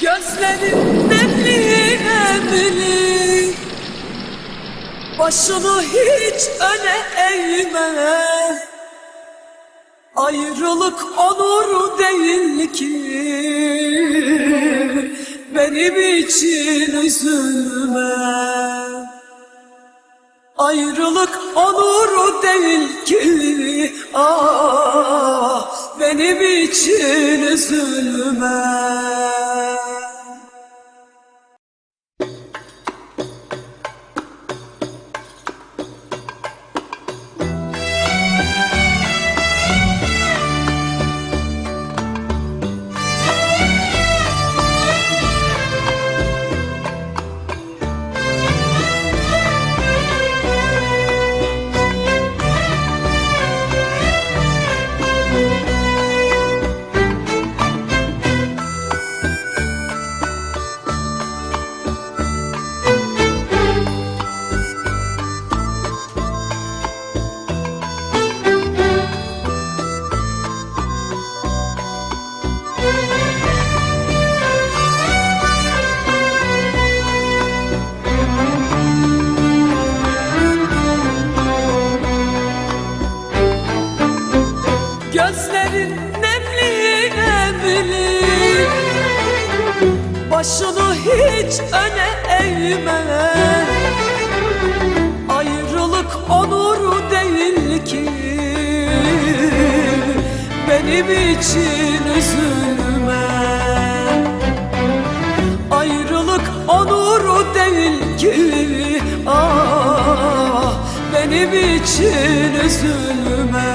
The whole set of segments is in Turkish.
Gözlerin nemli nemli. Başını hiç öne eğme. Ayrılık onur değil ki. Benim için üzülme. Ayrılık onur değil ki. Ah benim için üzülme. Başını hiç öne eğme. Ayrılık onur değil ki. Benim için üzülme. Ayrılık onur değil ki. Ah benim için üzülme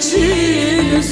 için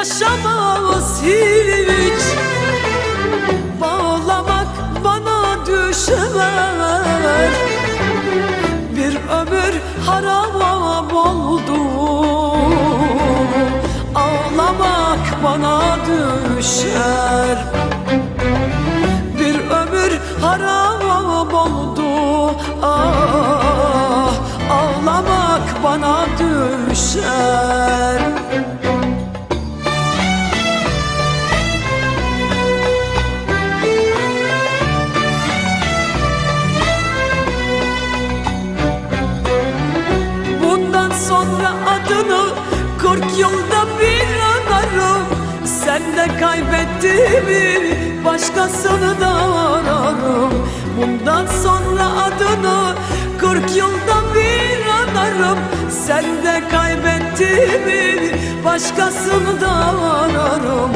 yaşamaz hiç. Bağlamak bana düşer Bir ömür haram oldu. Ağlamak bana düşer sonra adını kırk yılda bir anarım. Sen de kaybettiğimi başkasını da ararım Bundan sonra adını kırk yılda bir anarım. Sen de kaybettiğimi başkasını da ararım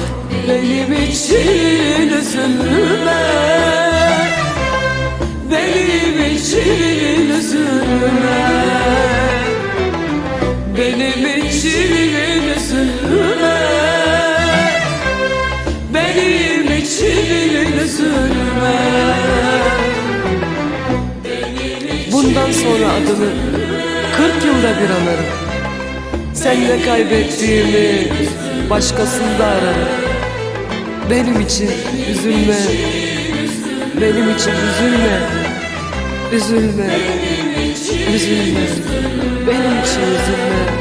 Benim için üzülme Benim için üzülme Benim üzülme Benim Bundan sonra adını 40 yılda bir anarım. Senle kaybettiğimi başkasında ararım. Benim için üzülme. Benim için üzülme Üzülme. Üzülme. Üzülme. Benim için üzülme